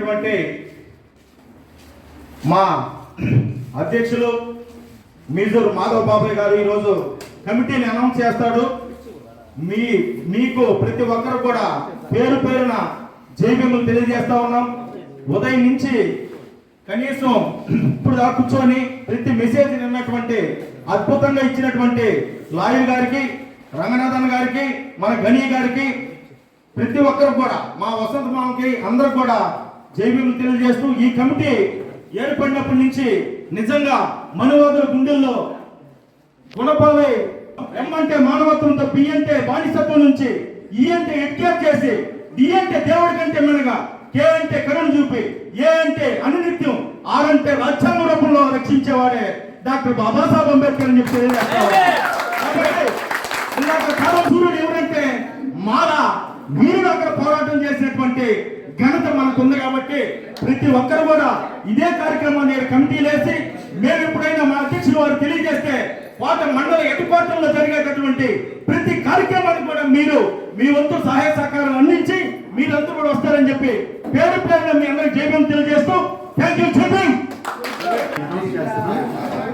ఉన్నటువంటి మా అధ్యక్షులు మీజూర్ మాధవ్ బాబాయ్ గారు ఈరోజు కమిటీని అనౌన్స్ చేస్తాడు. మీ మీకు ప్రతి ఒక్కరు కూడా పేరు పేరున జైబీములు తెలియజేస్తా ఉన్నాం. ఉదయం నుంచి కనీసం ఇప్పుడు దాకా కూర్చొని ప్రతి మెసేజ్ నిన్నటువంటి అద్భుతంగా ఇచ్చినటువంటి లాయర్ గారికి రంగనాథన్ గారికి మన గణి గారికి ప్రతి ఒక్కరు కూడా మా వసంత మామకి అందరు కూడా జైవీలు తెలియజేస్తూ ఈ కమిటీ ఏర్పడినప్పటి నుంచి నిజంగా మనువాదుల గుండెల్లో గుణపాలై ఎం అంటే మానవత్వంతో పి అంటే బానిసత్వం నుంచి ఈ అంటే ఎడ్కేర్ చేసి డి అంటే దేవుడి కంటే మెనగా కే అంటే కరుణ చూపి ఏ అంటే అనునిత్యం ఆర్ అంటే రాజ్యాంగ రూపంలో రక్షించేవాడే డాక్టర్ బాబాసాహెబ్ అంబేద్కర్ అని చెప్పి తెలియజేస్తారు. ఇందాక సూర్యుడు ఎవరంటే మాల మీరు అక్కడ పోరాటం చేసినటువంటి ఘనత మనకు ఉంది కాబట్టి ప్రతి ఒక్కరు కూడా ఇదే కార్యక్రమాన్ని కమిటీలు వేసి మేము ఎప్పుడైనా మా అధ్యక్షులు వారు తెలియజేస్తే వాటి మండల ఎటుపాట్లలో జరిగేటటువంటి ప్రతి కార్యక్రమానికి కూడా మీరు మీ వంతు సహాయ సహకారం అందించి మీరందరూ కూడా వస్తారని చెప్పి పేరు పేరున మీ అందరికి జయభం తెలియజేస్తూ థ్యాంక్ యూ చూపింగ్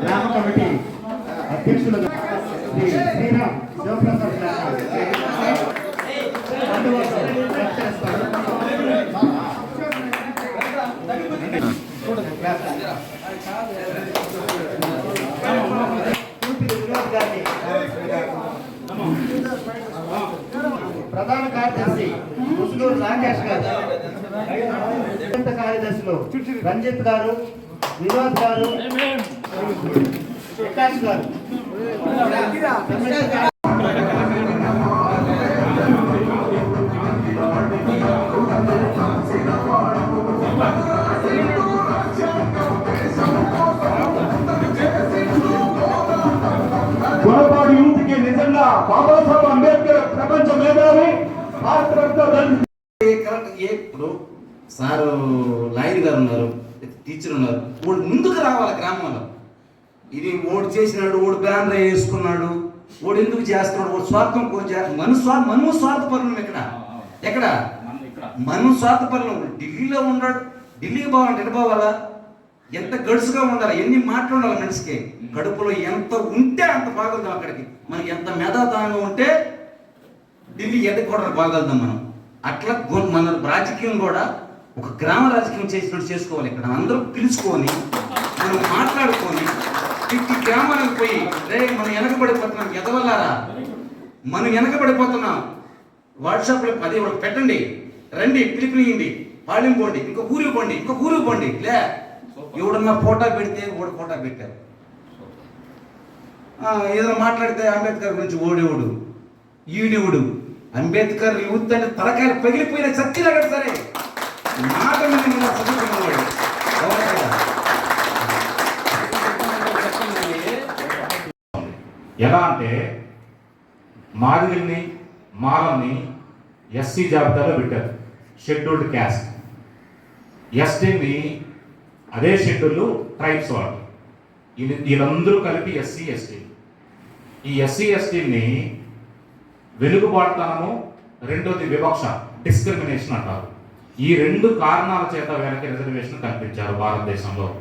గ్రామ కమిటీ అధ్యక్షులు శ్రీ శ్రీరామ్ శివప్రసాద్ గారు అందువల్ల ప్రకటిస్తారు. పూర్తి వినోద్ గారిని ప్రధాన కార్యదర్శి ముసుగూరు రాకేష్ గారు అత్యంత కార్యదర్శులు రంజిత్ గారు వినోద్ గారు ప్రకాష్ గారు Thank you. బాబాసాహెబ్ అంబేద్కర్ ప్రపంచ మేధావి ఇప్పుడు సారు లాయర్ గారు ఉన్నారు టీచర్ ఉన్నారు వాడు ముందుకు రావాలి గ్రామంలో. ఇది ఓడు చేసినాడు ఓడు బ్యానర్ వేసుకున్నాడు ఓడు ఎందుకు చేస్తున్నాడు ఓడు స్వార్థం మన స్వా మనము స్వార్థపరులం ఇక్కడ ఎక్కడ? మనం స్వార్థపరులం ఢిల్లీలో ఉన్నాడు. ఢిల్లీకి పోవాలంటే ఎటు పోవాలా? ఎంత గడుసుగా ఉండాలి ఎన్ని మాటలు ఉండాలి మనిషికి? కడుపులో ఎంత ఉంటే అంత బాగుందాం అక్కడికి. మనకి ఎంత మెధాదానంగా ఉంటే ఢిల్లీ ఎదగకూడదు బాగలుగుతాం మనం. అట్లా మన రాజకీయం కూడా ఒక గ్రామ రాజకీయం చేసినట్టు చేసుకోవాలి ఇక్కడ. అందరూ పిలుచుకొని మనం మాట్లాడుకొని ప్రతి గ్రామానికి పోయి రే మనం వెనకబడిపోతున్నాం ఎదవల్లారా? మనం వెనకబడిపోతున్నాం. వాట్సాప్లో పది ఒకటి పెట్టండి. రండి పిలుపునియండి పాళెం పోండి ఇంకో ఊరికి పోండి ఇంకో ఊరికి పోండి. లే. ఎవడన్నా ఫోటో పెడితే ఓడి ఫోటో పెట్టారు. ఏదైనా మాట్లాడితే అంబేద్కర్ గురించి ఓడేవుడు ఈడేవుడు. అంబేద్కర్ యూత్ అంటే తలకాయలు పగిలిపోయిన చచ్చిలాగడ సరే. మాట మీద చదువుకున్నవాడు ఎలా అంటే మాదిరిని మాలని ఎస్సీ జాబితాలో పెట్టారు. షెడ్యూల్డ్ క్యాస్ట్ ఎస్టీని అదే షెడ్యూల్ ట్రైబ్స్ వాళ్ళు. వీళ్ళ- వీళ్ళందరూ కలిపి ఎస్సీ ఎస్టీ ఈ ఎస్సీ ఎస్టీని వెనుకబాటుతనము రెండోది వివక్ష డిస్క్రిమినేషన్ అంటారు. ఈ రెండు కారణాల చేత వీళ్ళకి రిజర్వేషన్ కల్పించారు భారతదేశంలో.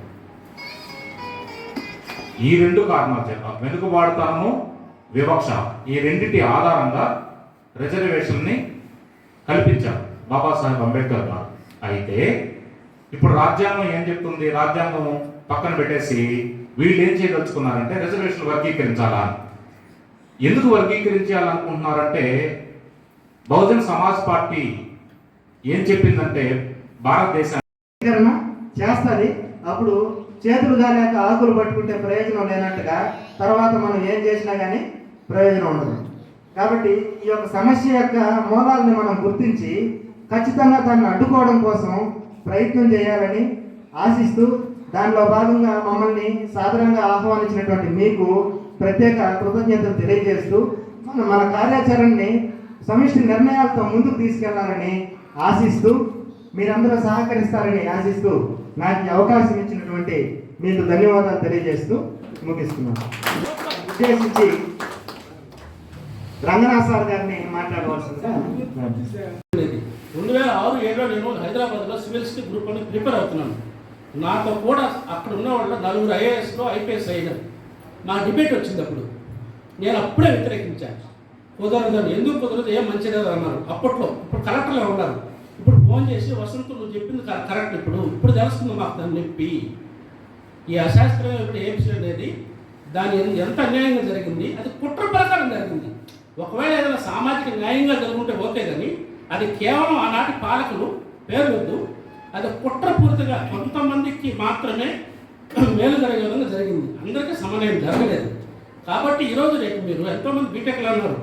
ఈ రెండు కారణాల చేత వెనుకబాటుతనము వివక్ష ఈ రెండింటి ఆధారంగా రిజర్వేషన్ని కల్పించారు బాబాసాహెబ్ అంబేద్కర్ గారు. అయితే ఇప్పుడు రాజ్యాంగం ఏం చెప్తుంది? రాజ్యాంగం పక్కన పెట్టేసి వీళ్ళు ఏం చేయదలుచుకున్నారంటే రిజర్వేషన్ వర్గీకరించాలా? ఎందుకు వర్గీకరించాలనుకుంటున్నారంటే బహుజన్ సమాజ్ పార్టీ ఏం చెప్పిందంటే భారతదేశం చేస్తుంది. అప్పుడు చేతులు కాలేక ఆకులు పట్టుకుంటే ప్రయోజనం లేనట్టుగా తర్వాత మనం ఏం చేసినా కానీ ప్రయోజనం ఉండదు. కాబట్టి ఈ యొక్క సమస్య యొక్క మూలాలని మనం గుర్తించి ఖచ్చితంగా దాన్ని అడ్డుకోవడం కోసం ప్రయత్నం చేయాలని ఆశిస్తూ దానిలో భాగంగా మమ్మల్ని సాధారణంగా ఆహ్వానించినటువంటి మీకు ప్రత్యేక కృతజ్ఞతలు తెలియజేస్తూ మన మన కార్యాచరణని సమిష్టి నిర్ణయాలతో ముందుకు తీసుకెళ్ళాలని ఆశిస్తూ మీరందరూ సహకరిస్తారని ఆశిస్తూ నాకు అవకాశం ఇచ్చినటువంటి మీకు ధన్యవాదాలు తెలియజేస్తూ ముగిస్తున్నాను. ఉద్దేశించి రంగనాథ్ సార్ గారిని మాట్లాడవలసిందిగా రెండు వేల ఆరు ఏడులో నేను హైదరాబాద్లో సివిల్స్కి గ్రూప్ అని ప్రిపేర్ అవుతున్నాను. నాతో కూడా అక్కడ ఉన్న వాళ్ళు నలుగురు ఐఏఎస్లో ఐపీఎస్ అయినారు. నా డిబేట్ వచ్చింది అప్పుడు. నేను అప్పుడే వ్యతిరేకించాను కుదరదని ఎందుకు కుదరదు ఏం మంచిది అన్నారు. అప్పట్లో ఇప్పుడు కలెక్టర్లో ఉన్నారు. ఇప్పుడు ఫోన్ చేసి వసంత్ నువ్వు చెప్పింది కరెక్ట్ ఇప్పుడు. ఇప్పుడు తెలుస్తుంది మాకు దాన్ని నొప్పి. ఈ అశాస్త్రీయ ఇప్పుడు ఏపీ అనేది దాని ఎంత అన్యాయంగా జరిగింది అది కుట్ర ఒకవేళ ఏదైనా సామాజిక న్యాయంగా జరుగుంటే ఓకే కానీ అది కేవలం ఆనాటి పాలకులు పేరు వద్దు అది కుట్రపూర్తిగా కొంతమందికి మాత్రమే మేలు జరిగే విధంగా జరిగింది. అందరికీ సమన్వయం జరగలేదు. కాబట్టి ఈరోజు రేపు మీరు ఎంతోమంది బీటెక్లు అన్నారు.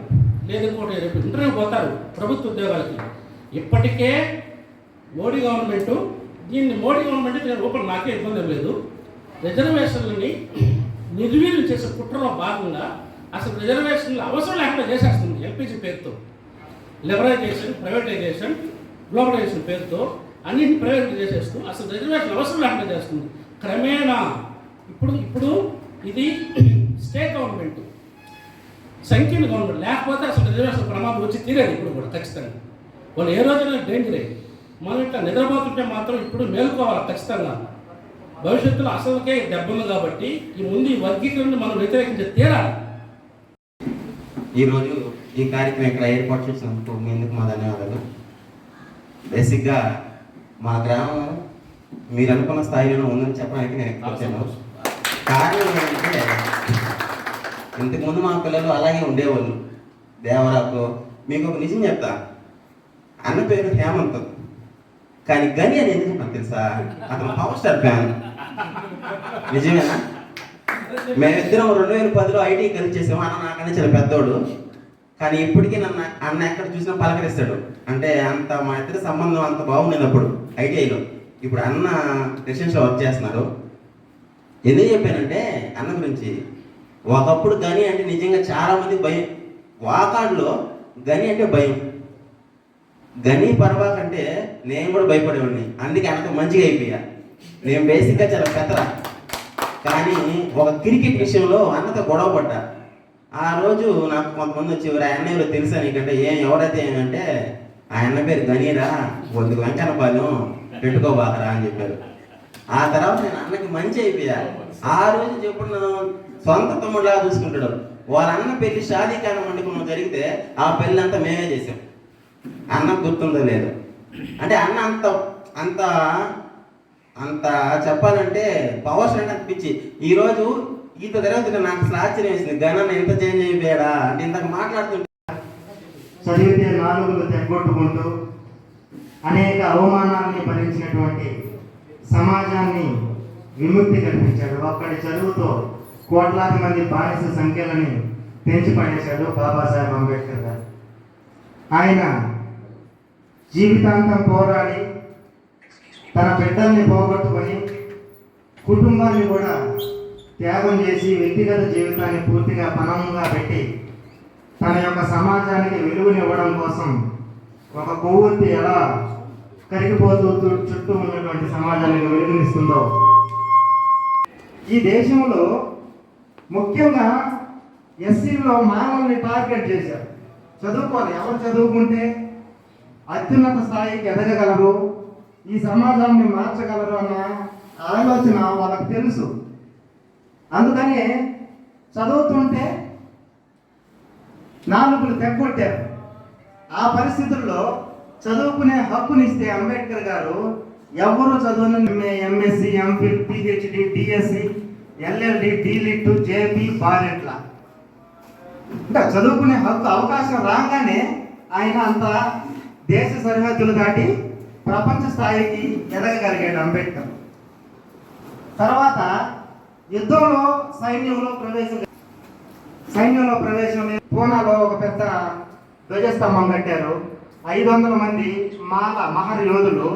లేదు ఇంకోటి రేపు ఇంటర్వ్యూ పోతారు ప్రభుత్వ ఉద్యోగాలకి. ఇప్పటికే మోడీ గవర్నమెంట్ దీన్ని మోడీ గవర్నమెంట్ నేను రూపం నాకే ఇబ్బంది లేదు. రిజర్వేషన్లని నిర్వీర్యం చేసే కుట్రలో భాగంగా అసలు రిజర్వేషన్లు అవసరం లేకుండా చేసేస్తుంది ఎల్పిజి పేరుతో. లిబరైజేషన్ ప్రైవేటైజేషన్ గ్లోబలైజేషన్ పేరుతో అన్నింటిని ప్రైవేట్ చేసేస్తూ అసలు రిజర్వేషన్ అవసరం లేకుండా చేస్తుంది. క్రమేణా ఇప్పుడు ఇప్పుడు ఇది స్టేట్ గవర్నమెంట్ సంకీర్ణ గవర్నమెంట్ లేకపోతే అసలు రిజర్వేషన్ ప్రమాదం వచ్చి తీరేది ఇప్పుడు కూడా ఖచ్చితంగా. వాళ్ళు ఏ రోజైనా డేంజరే మనం ఇట్లా నిద్రపోతుంటే మాత్రం ఇప్పుడు మేలుకోవాలి ఖచ్చితంగా. భవిష్యత్తులో అసలుకే దెబ్బలు కాబట్టి ఈ ముందు ఈ వర్గీకరణను మనం వ్యతిరేకించే తీరాలి. ఈరోజు ఈ కార్యక్రమం ఇక్కడ ఏర్పాటు చేసినందుకు మీ ఎందుకు మా ధన్యవాదాలు. బేసిక్గా మా గ్రామం మీరు అనుకున్న స్థాయిలో ఉందని చెప్పడానికి నేను ఎక్కువ వచ్చాను. కారణం ఏంటంటే ఇంతకుముందు మా పిల్లలు అలాగే ఉండేవాళ్ళు. దేవరాకు మీకు ఒక నిజం చెప్తా. అన్న పేరు హేమంత్. కానీ గని అని ఎందుకు తెలుసా? అతను పవర్ స్టార్ ఫ్యాన్. నిజమేనా? మేమిద్దరం రెండు వేల పదిలో ఐటీ కలిసి చేసాము. అన్న నాకనే చాలా పెద్దోడు. కానీ ఇప్పటికీ నన్ను అన్న ఎక్కడ చూసినా పలకరిస్తాడు. అంటే అంత మా ఇద్దరి సంబంధం అంత బాగుండేది అప్పుడు ఐటీఐలో. ఇప్పుడు అన్న రిసెన్స్లో వర్క్ చేస్తున్నారు ఎందుకు చెప్పానంటే అన్న గురించి. ఒకప్పుడు గని అంటే నిజంగా చాలామంది భయం. వాకాడులో గని అంటే భయం. గని పర్వాకంటే నేను కూడా భయపడేవాడిని. అందుకే అంత మంచిగా అయిపోయా. నేను బేసిక్గా చాలా పెద్దరా. కానీ ఒక క్రికెట్ విషయంలో అన్నతో గొడవ పడ్డా. ఆ రోజు నాకు కొంతమంది వచ్చి "ఒరేయ్, ఆ అన్న ఎవరో తెలుసా నీకంటే? ఏం ఎవడైతే ఏమంటే ఆ అన్న పేరు గనీరా ఒందుకు వెంకన్నపాలెం పెట్టుకోబాకరా అని చెప్పారు. ఆ తర్వాత నేను అన్నకి మంచి అయిపోయా. ఆ రోజు చెప్పుడు సొంత తమ్ముడులా చూసుకుంటాడు. వాళ్ళ అన్న పెళ్ళి షాదీకాలం వండుకున్న జరిగితే ఆ పెళ్ళి అంతా మేమే చేసాం అన్న గుర్తుందో లేదు. అంటే అన్న అంత అంత అంత చెప్పాలంటే పవర్ స్టాండ్ అనిపించి. ఈరోజు ఈత జరుగుతుంటే నాకు అసలు ఆశ్చర్యం వేసింది. గణన ఎంత చేంజ్ అయిపోయాడా అంటే ఇంతకు మాట్లాడుతుంటే చదివితే నాలుగులు తెగొట్టుకుంటూ అనేక అవమానాలని భరించినటువంటి సమాజాన్ని విముక్తి కల్పించాడు. ఒక్కడి చదువుతో కోట్లాది మంది బానిస సంఖ్యలని పెంచి పడేశాడు బాబాసాహెబ్ అంబేద్కర్ గారు. ఆయన జీవితాంతం పోరాడి తన బిడ్డల్ని పోగొట్టుకొని కుటుంబాన్ని కూడా త్యాగం చేసి వ్యక్తిగత జీవితాన్ని పూర్తిగా పణంగా పెట్టి తన యొక్క సమాజానికి వెలుగునివ్వడం కోసం ఒక కొవ్వొత్తి ఎలా కరిగిపోతూ చుట్టూ ఉన్నటువంటి సమాజానికి వెలుగునిస్తుందో. ఈ దేశంలో ముఖ్యంగా ఎస్సీలో మానవుల్ని టార్గెట్ చేశారు. చదువుకోవాలి. ఎవరు చదువుకుంటే అత్యున్నత స్థాయికి ఎదగగలరు? ఈ సమాజాన్ని మార్చగలరు అన్న ఆలోచన వాళ్ళకి తెలుసు. అందుకని చదువుతుంటే నాలుగులు తెగొట్టారు ఆ పరిస్థితుల్లో చదువుకునే హక్కునిస్తే అంబేద్కర్ గారు ఎవరు చదువును MSc MPhil PhD DSc LLD DLitt JP బారెట్ల. ఇంకా చదువుకునే హక్కు అవకాశం రాగానే ఆయన అంత దేశ సరిహద్దులు దాటి ప్రపంచ స్థాయికి ఎదగగలిగాడు అంబేద్కర్. తర్వాత యుద్ధంలో సైన్యంలో ప్రవేశం సైన్యంలో ప్రవేశం పూనాలో ఒక పెద్ద ధ్వజస్తంభం కట్టారు. ఐదు వందల మంది మాల మహర్ యోధులు